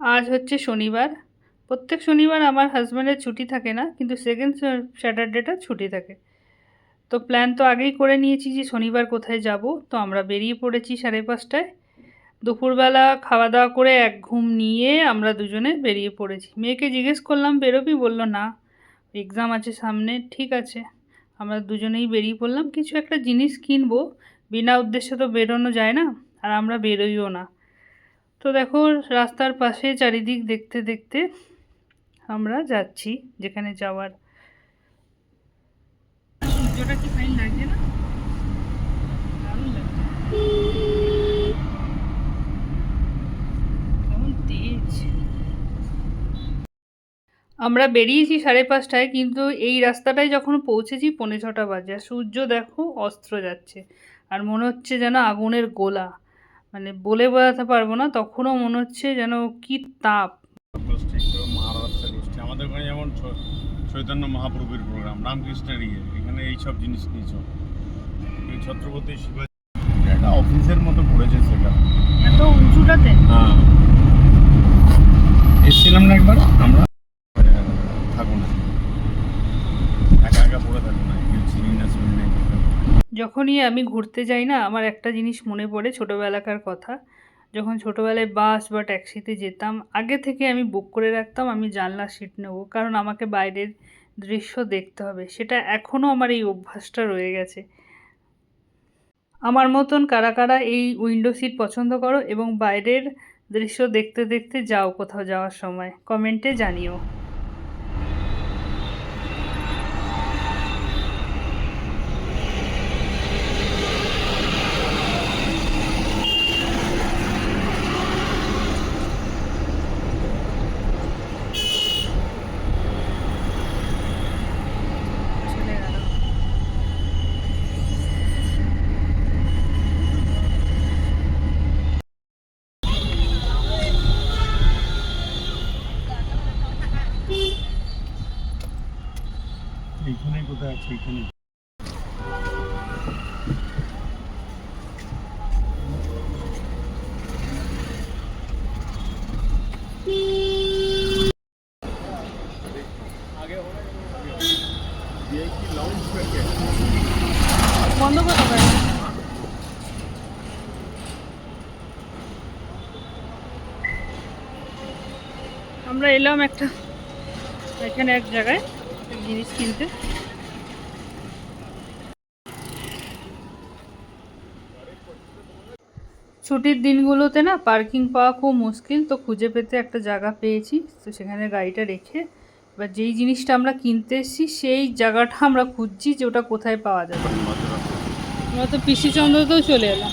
আজ হচ্ছে শনিবার। প্রত্যেক শনিবার আমার হাজব্যান্ডের ছুটি থাকে না, কিন্তু সেকেন্ড স্যাটারডেটা ছুটি থাকে। তো প্ল্যান তো আগেই করে নিয়েছি যে শনিবার কোথায় যাব। তো আমরা বেরিয়ে পড়েছি সাড়ে পাঁচটায়। দুপুরবেলা খাওয়া দাওয়া করে এক ঘুম নিয়ে আমরা দুজনে বেরিয়ে পড়েছি। মেয়েকে জিজ্ঞেস করলাম, বেরোবি? বলল, না। এক্সাম আছে সামনে, ঠিক আছে। আমরা দুজনেই বেরিয়ে পড়লাম। কিছু একটা জিনিস কিনবো। বিনা উদ্দেশ্যে তো বেরোনো যায় না, আর আমরা বেরোইও না। তো দেখো, রাস্তার পাশে চারিদিক দেখতে দেখতে আমরা যাচ্ছি যেখানে যাওয়ার। ফাইন লাগছে না? আমরা বেরিয়েছি সাড়ে পাঁচটায়, কিন্তু এই রাস্তাটায় যখন পৌঁছেছি পৌনে ছটা বাজে। সূর্য দেখো অস্ত্র যাচ্ছে, আর মনে হচ্ছে যেন আগুনের গোলা। মানে বলে বোঝাতে পারব না তখনও মনে হচ্ছে যেন কি তাপ। আমাদের ওখানে যেমন চৈতন্য মহাপ্রভুর প্রোগ্রাম রামকৃষ্ণের ইয়ে এখানে এইসব জিনিস নিয়ে চল। ছত্রপতি শিবাজি একটা অফিসের মতো পড়েছে সেটা। এত উঁচুটাতে? হ্যাঁ। এসছিলাম না একবার আমরা থাকো না। একা একা পড়ে থাকো না কেউ চিনি না শুনি না। যখনই আমি ঘুরতে যাই না, আমার একটা জিনিস মনে পড়ে ছোটোবেলাকার কথা। যখন ছোটোবেলায় বাস বা ট্যাক্সিতে যেতাম, আগে থেকে আমি বুক করে রাখতাম, আমি জানলার সিট নেব, কারণ আমাকে বাইরের দৃশ্য দেখতে হবে। সেটা এখনও আমার এই অভ্যাসটা রয়ে গেছে। আমার মতন কারা কারা এই উইন্ডো সিট পছন্দ করো এবং বাইরের দৃশ্য দেখতে দেখতে যাও কোথাও যাওয়ার সময়। কমেন্টে জানিও। এইখানে কোথায় আছে এইখানে বন্ধ আমরা এলাম একটা এখানে এক জায়গায় জিনিস কিনতে। ছুটির দিনগুলোতে না পার্কিং পাওয়া খুব মুশকিল তো খুঁজে পেতে একটা জায়গা পেয়েছি তো সেখানে গাড়িটা রেখে এবার যেই জিনিসটা আমরা কিনতে এসেছি সেই জায়গাটা আমরা খুঁজছি যে ওটা কোথায় পাওয়া যাবে। আমরা তো পিসিচন্দ্রতেও চলে এলাম।